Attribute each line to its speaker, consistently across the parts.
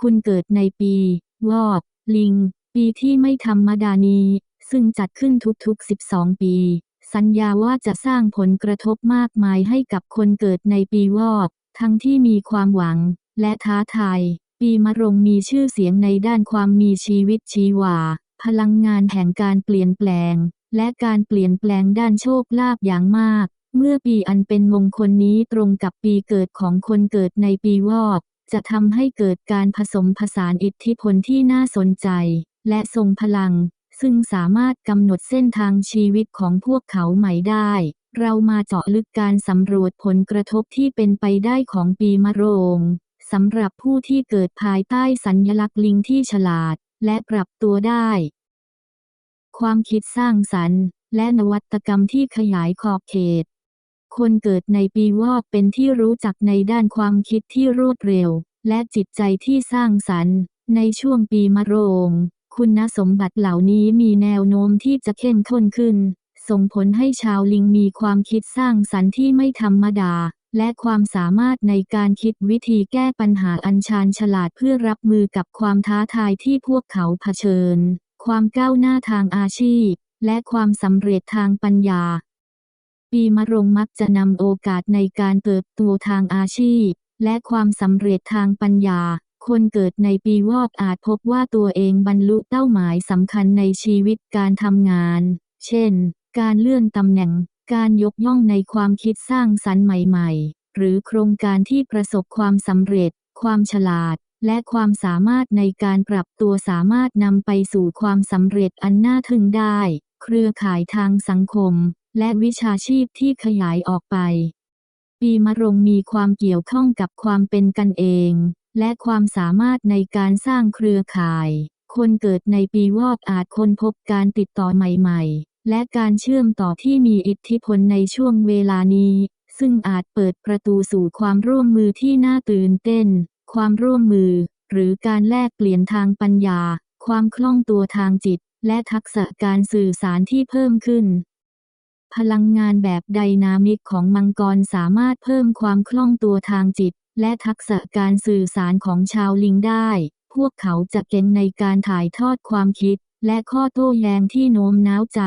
Speaker 1: คุณเกิดในปี วอก ลิง ปีที่ไม่ธรรมดานี้ ซึ่งจัดขึ้นทุกๆ 12 ปี สัญญาว่าจะสร้างผลกระทบมากมายให้กับคนเกิดในปีวอก ทั้งที่มีความหวัง และท้าทาย ปีมะรงมีชื่อเสียงในด้านความมีชีวิตชีวา พลังงานแห่งการเปลี่ยนแปลง และการเปลี่ยนแปลงด้านโชคลาภอย่างมากเมื่อปีอันเป็นมงคลนี้ตรงกับปีเกิดของคนเกิดในปีวอก จะทำให้เกิดการผสมผสานอิทธิพลที่น่าสนใจ และทรงพลัง ซึ่งสามารถกำหนดเส้นทางชีวิตของพวกเขาใหม่ได้ เรามาเจาะลึกการสำรวจผลกระทบที่เป็นไปได้ของปีมะโรงสำหรับผู้ที่เกิดภายใต้สัญญลักษณ์ลิงที่ฉลาด และปรับตัวได้ ความคิดสร้างสรรค์ และนวัตกรรมที่ขยายขอบเขต คนเกิดในปีวอกเป็นที่รู้จักในด้านความคิดที่รวดเร็ว และจิตใจที่สร้างสรรค์ ในช่วงปีมะโรง คุณสมบัติเหล่านี้มีแนวโน้มที่จะเข้มข้นขึ้น ส่งผลให้ชาวลิงมีความคิดสร้างสรรค์ที่ไม่ธรรมดา และความสามารถในการคิดวิธีแก้ปัญหาอันชาญฉลาดเพื่อรับมือกับความท้าทายที่พวกเขาเผชิญ ความก้าวหน้าทางอาชีพและความสำเร็จทางปัญญา ปีมะรงมักจะนำโอกาสในการเติบโตทางอาชีพ และความสำเร็จทางปัญญา คนเกิดในปีวอกอาจพบว่าตัวเองบรรลุเป้าหมายสำคัญในชีวิตการทำงาน เช่น การเลื่อนตำแหน่ง การยกย่องในความคิดสร้างสรรค์ใหม่ๆ หรือโครงการที่ประสบความสำเร็จ ความฉลาดและความสามารถในการปรับตัวสามารถนำไปสู่ความสำเร็จอันน่าทึ่งได้ เครือข่ายทางสังคม และวิชาชีพที่ขยายออกไป ปีมะรงมีความเกี่ยวข้องกับความเป็นกันเอง และความสามารถในการสร้างเครือข่าย คนเกิดในปีวอกอาจค้นพบการติดต่อใหม่ๆ และการเชื่อมต่อที่มีอิทธิพลในช่วงเวลานี้ ซึ่งอาจเปิดประตูสู่ความร่วมมือที่น่าตื่นเต้น ความร่วมมือ หรือการแลกเปลี่ยนทางปัญญา ความคล่องตัวทางจิตและทักษะการสื่อสารที่เพิ่มขึ้น พลังงานแบบไดนามิกของมังกรสามารถเพิ่มความคล่องตัวทางจิต และทักษะการสื่อสารของชาวลิงได้ พวกเขาจะเก่งในการถ่ายทอดความคิด และข้อโต้แย้งที่โน้มน้าวใจ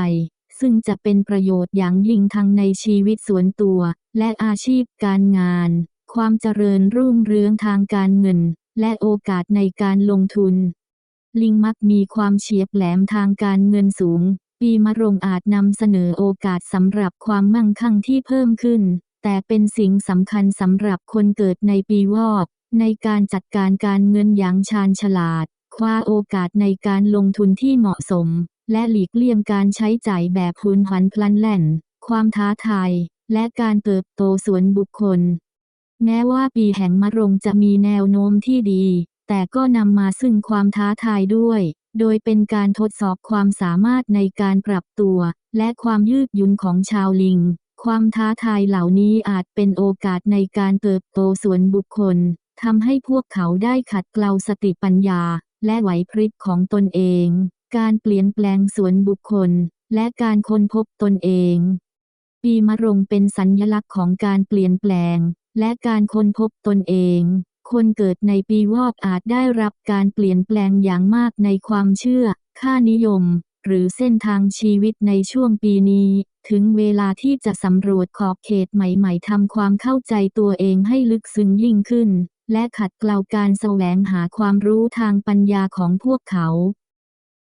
Speaker 1: ซึ่งจะเป็นประโยชน์อย่างยิ่งทั้งในชีวิตส่วนตัว และอาชีพการงาน ความเจริญรุ่งเรืองทางการเงิน และโอกาสในการลงทุนลิงมักมีความเฉียบแหลมทางการเงินสูง ปีมะรงอาจนำเสนอโอกาสสำหรับความมั่งคั่งที่เพิ่มขึ้น แต่เป็นสิ่งสำคัญสำหรับคนเกิดในปีวอก ในการจัดการการเงินอย่างชาญฉลาด คว้าโอกาสในการลงทุนที่เหมาะสม และหลีกเลี่ยงการใช้จ่ายแบบหุนหันพลันแล่น ความท้าทาย และการเติบโตส่วนบุคคล แม้ว่าปีแห่งมะรงจะมีแนวโน้มที่ดี แต่ก็นำมาซึ่งความท้าทายด้วย โดยเป็นการทดสอบความสามารถในการปรับตัว และความยืดหยุ่นของชาวลิง ความท้าทายเหล่านี้อาจเป็นโอกาสในการเติบโตส่วนบุคคลทำให้พวกเขาได้ขัดเกลาสติปัญญา และไหวพริบของตนเอง การเปลี่ยนแปลงส่วนบุคคล และการค้นพบตนเอง ปีมะรงเป็นสัญลักษณ์ของการเปลี่ยนแปลง และการค้นพบตนเอง คนเกิดในปีวอกอาจได้รับการเปลี่ยนแปลงอย่างมากในความเชื่อ ค่านิยม หรือเส้นทางชีวิตในช่วงปีนี้ ถึงเวลาที่จะสำรวจขอบเขตใหม่ ๆทำความเข้าใจตัวเองให้ลึกซึ้งยิ่งขึ้น และขัดเกลาการแสวงหาความรู้ทางปัญญาของพวกเขา